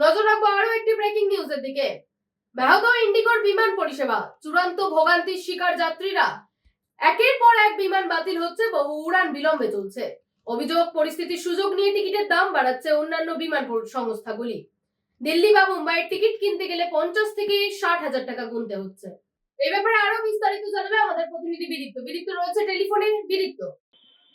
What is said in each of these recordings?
নজর রাখব আরও একটি ব্রেকিং নিউজের দিকে। ব্যাহত ইন্ডিগোর বিমান পরিষেবা, চূড়ান্ত ভোগান্তির শিকার যাত্রীরা। একের পর এক বিমান বাতিল হচ্ছে, বহু উড়ান বিলম্বে চলছে। অভিযোগ পরিস্থিতির সুযোগ নিয়ে টিকিটের দাম বাড়াচ্ছে অন্যান্য বিমান সংস্থাগুলি। দিল্লি বা মুম্বাইয়ের টিকিট কিনতে গেলে পঞ্চাশ থেকে ষাট হাজার টাকা গুনতে হচ্ছে। এই ব্যাপারে আরও বিস্তারিত জানাবে আমাদের প্রতিনিধি বিদীপ্ত। বিদীপ্ত রয়েছে টেলিফোনে। বিদীপ্ত।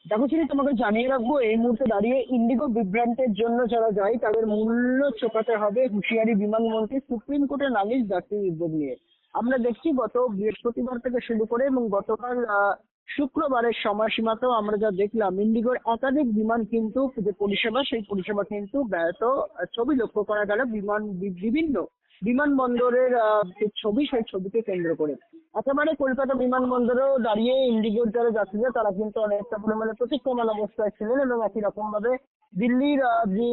দেখো চিনি তোমাকে জানিয়ে রাখব, এই মুহূর্তে দাঁড়িয়ে ইন্ডিগো বিভ্রান্তের জন্য যারা যায়, তাদের মূল্য চোকাতে হবে হুঁশিয়ারি বিমানমন্ত্রী সুপ্রিম কোর্টে নালিশ যাত্রী উদ্যোগ নিয়ে। আমরা দেখছি গত বৃহস্পতিবার থেকে শুরু করে এবং গতকাল শুক্রবারের সময়সীমাতেও আমরা যা দেখলাম ইন্ডিগোর একাধিক বিমান কিন্তু, যে পরিষেবা, সেই পরিষেবা কিন্তু ব্যয়ত ছবি লক্ষ্য করা গেল বিমান বিভিন্ন বিমানবন্দরের যে ছবি, সেই ছবিকে কেন্দ্র করে। একেবারে কলকাতা বিমানবন্দরেও দাঁড়িয়ে ইন্ডিগোর যারা যাত্রীরা তারা কিন্তু অনেকটা পরিমাণে প্রতিক্রমান অবস্থায় ছিলেন এবং একই রকম ভাবে দিল্লির যে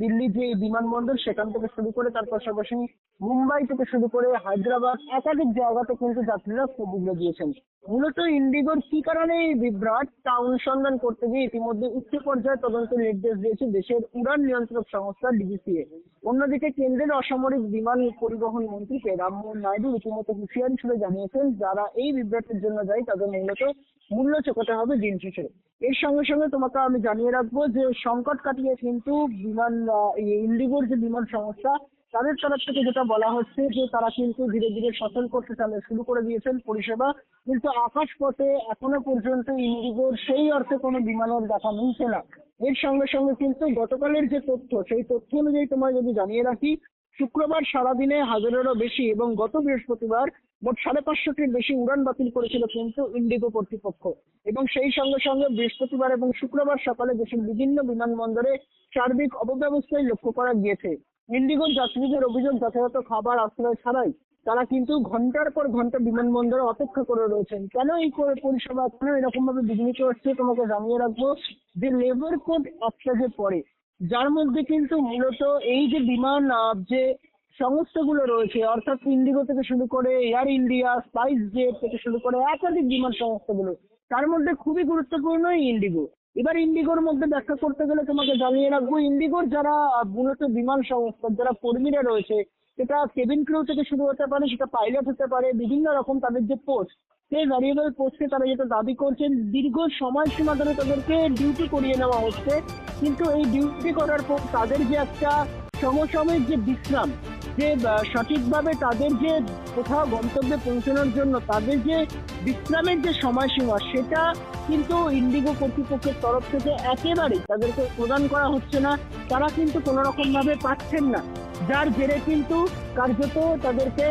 দিল্লি যে বিমানবন্দর, সেখান থেকে শুরু করে তার পাশাপাশি মুম্বাই থেকে শুরু করে হায়দ্রাবাদ একাধিক জায়গাতে কিন্তু যাত্রীরা উগড়ে দিয়েছেন মূলত ইন্ডিগোর কি কারণে এই বিভ্রাট? তা অনুসন্ধান করতে গিয়ে ইতিমধ্যে উচ্চ পর্যায়ে তদন্তের নির্দেশ দিয়েছে দেশের উড়ান নিয়ন্ত্রক সংস্থা ডিজিসিএ অন্যদিকে কেন্দ্রের অসামরিক বিমান পরিবহন মন্ত্রীকে রামমোহন নাইডু রীতিমতো হুঁশিয়ারি ছুড়ে জানিয়েছেন যারা এই বিভ্রাটের জন্য যায় তাদের মূলত মূল্য চোকাতে হবে দিন শেষে। এর সঙ্গে সঙ্গে তোমাকে আমি জানিয়ে রাখব যে সংকট কাটিয়ে কিন্তু বিমান ইন্ডিগোর যে বিমান সংস্থা, তাদের তরফ থেকে যেটা বলা হচ্ছে যে তারা কিন্তু ধীরে ধীরে সচল করতে চালে শুরু করে দিয়েছেন পরিষেবা। কিন্তু আকাশপথে এখনও পর্যন্ত ইন্ডিগোর সেই অর্থে কোনো বিমানের দেখা মিলছে না। এর সঙ্গে সঙ্গে কিন্তু গতকালের যে তথ্য, সেই তথ্য অনুযায়ী তোমায় যদি জানিয়ে রাখি, শুক্রবার সারাদিনে হাজারেরও বেশি এবং গত বৃহস্পতিবার মোট সাড়ে পাঁচশোটির বেশি উড়ান বাতিল করেছিল কিন্তু ইন্ডিগো কর্তৃপক্ষ। এবং সেই সঙ্গে সঙ্গে বৃহস্পতিবার এবং শুক্রবার সকালে দেশের বিভিন্ন বিমানবন্দরে সার্বিক অপব্যবস্থায় লক্ষ্য করা গিয়েছে। ইন্ডিগোর যাত্রীদের অভিযোগ, যথাযথ খাবার, আশ্রয় ছাড়াই তারা কিন্তু ঘণ্টার পর ঘণ্টা বিমানবন্দরে অপেক্ষা করে রয়েছেন। কেন এই পরিষেবা, কেন এরকম ভাবে বিঘ্নিত হচ্ছে তোমাকে জানিয়ে রাখব যে লেবার কোড একটা যে পড়ে, যার মধ্যে কিন্তু মূলত এই যে বিমান যে সংস্থাগুলো রয়েছে, অর্থাৎ ইন্ডিগো থেকে শুরু করে এয়ার ইন্ডিয়া স্পাইস জেট থেকে শুরু করে একাধিক বিমান সংস্থাগুলো। তার মধ্যে খুবই গুরুত্বপূর্ণ ইন্ডিগো এবার ইন্ডিগোর মধ্যে ব্যাখ্যা করতে গেলে তোমাকে জানিয়ে রাখব ইন্ডিগোর যারা মূলত বিমান সংস্থা, যারা কর্মীরা রয়েছে, সেটা কেবিন ক্রু থেকে শুরু হতে পারে, সেটা পাইলট হতে পারে, বিভিন্ন রকম তাদের যে পোস্ট সেই ভ্যারিয়েবল পোস্টে তারা যেটা দাবি করছেন, দীর্ঘ সময়সীমা ধরে তাদেরকে ডিউটি করিয়ে নেওয়া হচ্ছে। কিন্তু এই ডিউটি করার পর তাদের যে একটা সমসাময়িক যে বিশ্রাম, যে সঠিকভাবে তাদের যে কোথাও গন্তব্যে পৌঁছানোর জন্য তাদের যে বিশ্রামের যে সময়সীমা, সেটা কিন্তু ইন্ডিগো কর্তৃপক্ষের তরফ থেকে একেবারে তাদেরকে প্রদান করা হচ্ছে না। তারা কিন্তু কোনো রকমভাবে পাচ্ছেন না। যার জেরে কিন্তু কার্যত তাদেরকে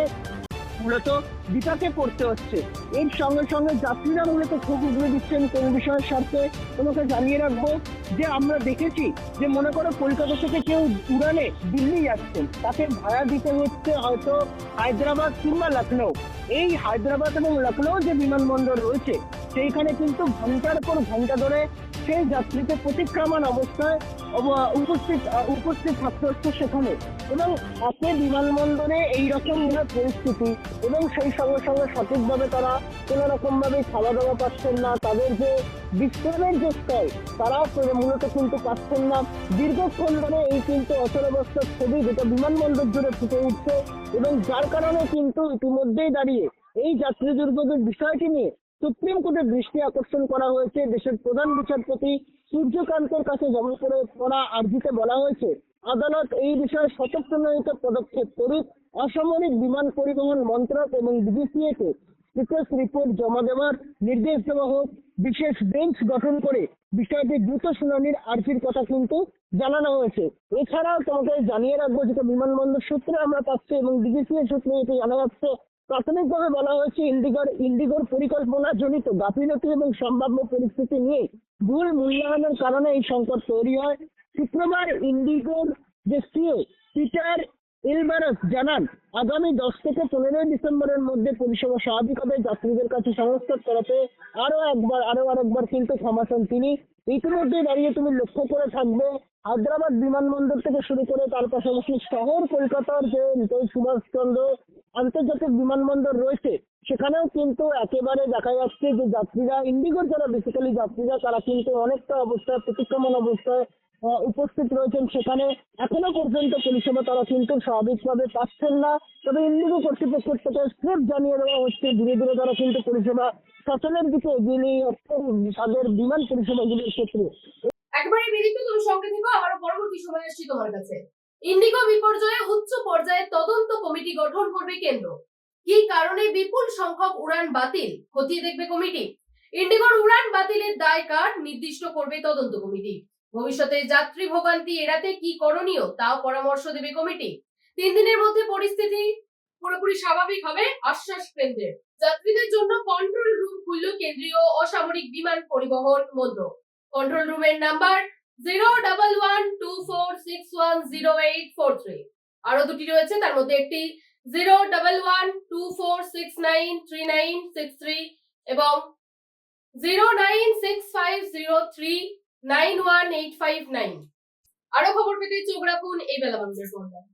মূলত বিপাকে পড়তে হচ্ছে। এর সঙ্গে সঙ্গে যাত্রীরা মূলত খুব উগড়ে দিচ্ছেন কোন বিষয়ের স্বার্থে তোমাকে জানিয়ে রাখব যে আমরা দেখেছি যে মনে করো কলকাতা থেকে কেউ উড়ানে দিল্লি যাচ্ছেন তাকে ভাড়া দিতে হচ্ছে হয়তো হায়দ্রাবাদ কিংবা লখনৌ এই হায়দ্রাবাদ এবং লখনৌ যে বিমানবন্দর রয়েছে, সেইখানে কিন্তু ঘণ্টার পর ঘণ্টা ধরে সেই যাত্রীকে প্রতিক্রমণ অবস্থায় উপস্থিত উপস্থিত থাকতে হচ্ছে সেখানে। এবং একে বিমানবন্দরে এইরকম যে পরিস্থিতি এবং সেই সঙ্গে সঙ্গে সঠিকভাবে তারা কোনো রকম ভাবে খাওয়া দাওয়া পাচ্ছেন না, তাদের যে বিশ্রামের যে স্তর, তারাও মূলত কিন্তু পাচ্ছেন না। দীর্ঘক্ষণ ধরে এই কিন্তু অচলাবস্থার ছবি যেটা বিমানবন্দর জুড়ে ফুটে উঠছে এবং যার কারণে কিন্তু ইতিমধ্যেই দাঁড়িয়ে এই যাত্রী দুর্ভোগের বিষয়টি নিয়ে সুপ্রিম কোর্টের দৃষ্টি আকর্ষণ করা হয়েছে। দেশের প্রধান বিচারপতি সূর্যকান্তের কাছে জমা করে করা আর্জিতে বলা হয়েছে আদালত এই বিষয়ে সতর্কজনিত পদক্ষেপ করুক। অসামরিক বিমান পরিবহন মন্ত্রক এবং ডিজিসিএ কে রিপোর্ট জমা দেওয়ার নির্দেশ দেওয়া হোক। বিশেষ বেঞ্চ গঠন করে বিষয়টি দ্রুত শুনানির আর্জির কথা কিন্তু জানানো হয়েছে। এছাড়াও তোমাকে জানিয়ে রাখব যেটা বিমানবন্দর সূত্রে আমরা পাচ্ছি এবং ডিজিসিএ সূত্রে এটি জানা যাচ্ছে, প্রাথমিকভাবে বলা হয়েছে ইন্ডিগোর ইন্ডিগোর পরিকল্পনা জনিত গাফিলতি এবং সম্ভাব্য পরিস্থিতি নিয়ে ভুল মূল্যায়নের কারণে এই সংকট তৈরি হয়। শুক্রবার ইন্ডিগোর যে সিও পিটার ইলমারস জানান, আগামী দশ থেকে পনেরোই ডিসেম্বরের মধ্যে পরিষেবা স্বাভাবিক হবে। যাত্রীদের কাছে সংস্থার করাতে আরও একবার, আরও আরেকবার কিন্তু চান তিনি ইতিমধ্যে দাঁড়িয়ে তুমি লক্ষ্য করে থাকবে, হায়দ্রাবাদ বিমানবন্দর থেকে শুরু করে তার পাশাপাশি শহর, কলকাতার যে সুভাষচন্দ্র আন্তর্জাতিক বিমানবন্দর রয়েছে, সেখানেও কিন্তু একেবারে দেখা যাচ্ছে যে যাত্রীরা, ইন্ডিগোর যারা বেসিক্যালি যাত্রীরা, তারা কিন্তু অনেকটা অবস্থায়, প্রতিক্রমণ অবস্থায় উপস্থিত রয়েছেন সেখানে। এখনও পর্যন্ত পরিষেবা তারা কিন্তু স্বাভাবিকভাবে পাচ্ছেন না। তবে ইন্ডিগো কর্তৃপক্ষের থেকে স্রেফ জানিয়ে দেওয়া হচ্ছে, ধীরে ধীরে তারা কিন্তু পরিষেবা সচলের দিকে এগিয়ে নিয়ে যাচ্ছে তাদের বিমান পরিষেবাগুলির ক্ষেত্রে। একবারে বিদিত, তুমি সঙ্গে থেকো, আবারও পরবর্তী সময় আসছি তোমার কাছে। ইন্ডিগো বিপর্যয়ে উচ্চ পর্যায়ে তদন্ত কমিটি গঠন করবে কেন্দ্র। কি কারণে বিপুল সংখ্যক উড়ান বাতিল? খতিয়ে দেখবে কমিটি। ইন্ডিগোর উড়ান বাতিলের দায় কার? নির্দিষ্ট করবে তদন্ত কমিটি। ভবিষ্যতে যাত্রী ভোগান্তি এড়াতে কি করণীয়, তাও পরামর্শ দেবে কমিটি। তিন দিনের মধ্যে পরিস্থিতি পুরোপুরি স্বাভাবিক হবে আশ্বাস কেন্দ্রের যাত্রীদের জন্য কন্ট্রোল রুম খুলল কেন্দ্রীয় অসামরিক বিমান পরিবহন মন্ত্রক। কন্ট্রোল রুমের number zero double one two four six one zero eight four three আরও দুটি রয়েছে, তার মধ্যে একটি zero double one two four six nine three nine six three এবং zero nine six five zero three nine one eight five nine. আরও খবর পেতে চোখ রাখুন এই বেলা বাংলার পর্দায়।